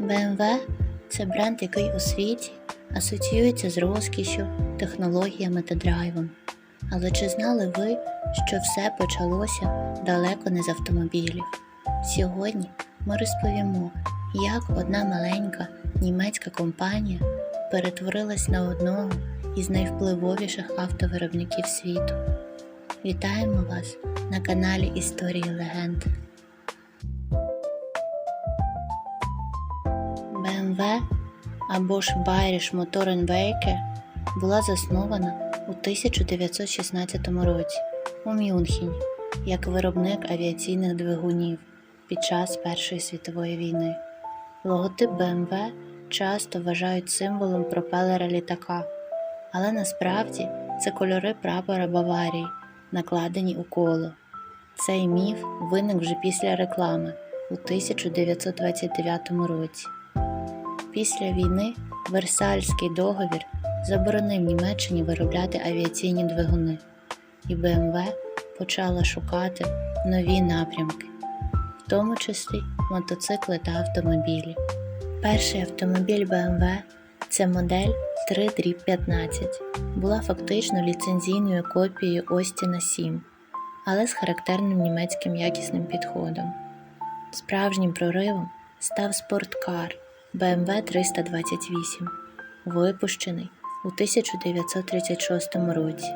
BMW – це бренд, який у світі асоціюється з розкішшю, технологіями та драйвом. Але чи знали ви, що все почалося далеко не з автомобілів? Сьогодні ми розповімо, як одна маленька німецька компанія перетворилась на одного із найвпливовіших автовиробників світу. Вітаємо вас на каналі Історії Легенд. BMW або ж Bayerische Motorenwerke була заснована у 1916 році у Мюнхені як виробник авіаційних двигунів під час Першої світової війни. Логотип BMW часто вважають символом пропелера літака, але насправді це кольори прапора Баварії, накладені у коло. Цей міф виник вже після реклами у 1929 році. Після війни Версальський договір заборонив Німеччині виробляти авіаційні двигуни, і БМВ почала шукати нові напрямки, в тому числі мотоцикли та автомобілі. Перший автомобіль БМВ це модель 3 15 була фактично ліцензійною копією Остіна 7, але з характерним німецьким якісним підходом. Справжнім проривом став спорткар BMW 328, випущений у 1936 році.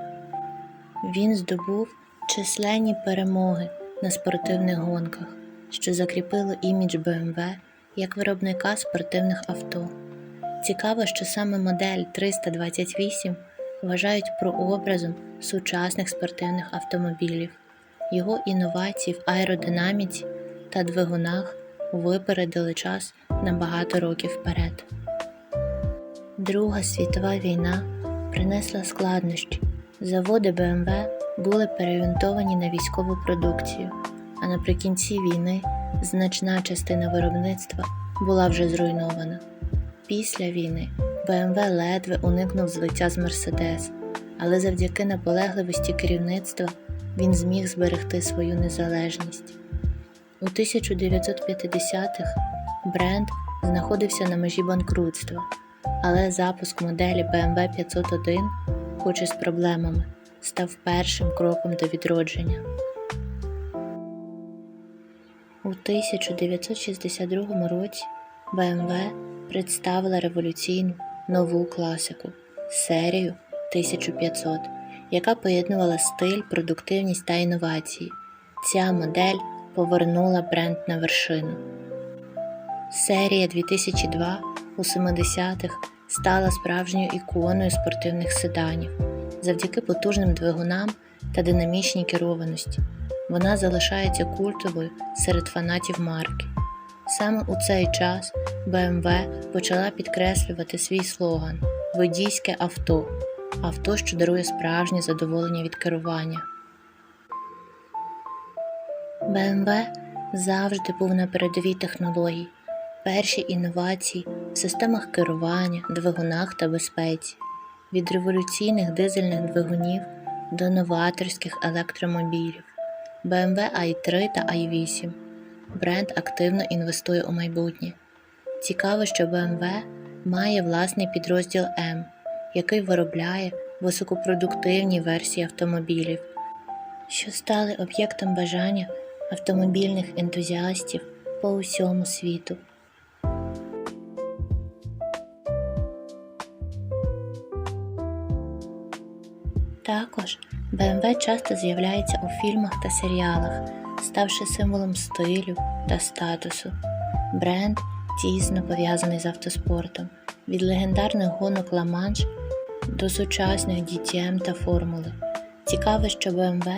Він здобув численні перемоги на спортивних гонках, що закріпило імідж BMW як виробника спортивних авто. Цікаво, що саме модель 328 вважають прообразом сучасних спортивних автомобілів. Його інновації в аеродинаміці та двигунах випередили час на багато років вперед. Друга світова війна принесла складнощі. Заводи БМВ були переорієнтовані на військову продукцію, а наприкінці війни значна частина виробництва була вже зруйнована. Після війни БМВ ледве уникнув злиття з Мерседес, але завдяки наполегливості керівництва він зміг зберегти свою незалежність. У 1950-х бренд знаходився на межі банкрутства, але запуск моделі BMW 501, хоч і з проблемами, став першим кроком до відродження. У 1962 році BMW представила революційну нову класику серію 1500, яка поєднувала стиль, продуктивність та інновації. Ця модель повернула бренд на вершину. Серія 2002 у 70-х стала справжньою іконою спортивних седанів завдяки потужним двигунам та динамічній керованості. Вона залишається культовою серед фанатів марки. Саме у цей час BMW почала підкреслювати свій слоган Водійське авто авто, що дарує справжнє задоволення від керування. BMW завжди був на передовій технологій, перші інновації в системах керування, двигунах та безпеці, від революційних дизельних двигунів до новаторських електромобілів, BMW i3 та i8. Бренд активно інвестує у майбутнє. Цікаво, що BMW має власний підрозділ М, який виробляє високопродуктивні версії автомобілів, що стали об'єктом бажання автомобільних ентузіастів по усьому світу. Також BMW часто з'являється у фільмах та серіалах, ставши символом стилю та статусу. Бренд тісно пов'язаний з автоспортом від легендарних гонок Ла-Манш до сучасних DTM та формули. Цікаво, що BMW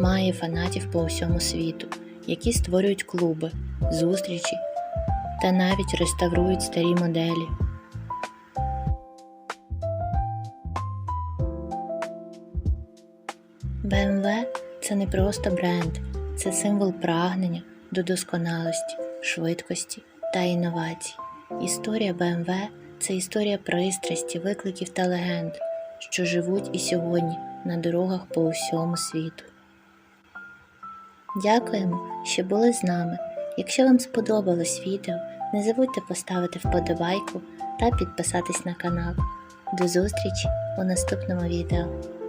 має фанатів по усьому світу, які створюють клуби, зустрічі та навіть реставрують старі моделі. BMW – це не просто бренд, це символ прагнення до досконалості, швидкості та інновацій. Історія BMW – це історія пристрасті, викликів та легенд, що живуть і сьогодні на дорогах по усьому світу. Дякуємо, що були з нами. Якщо вам сподобалось відео, Не забудьте поставити вподобайку та підписатись на канал. До зустрічі у наступному відео.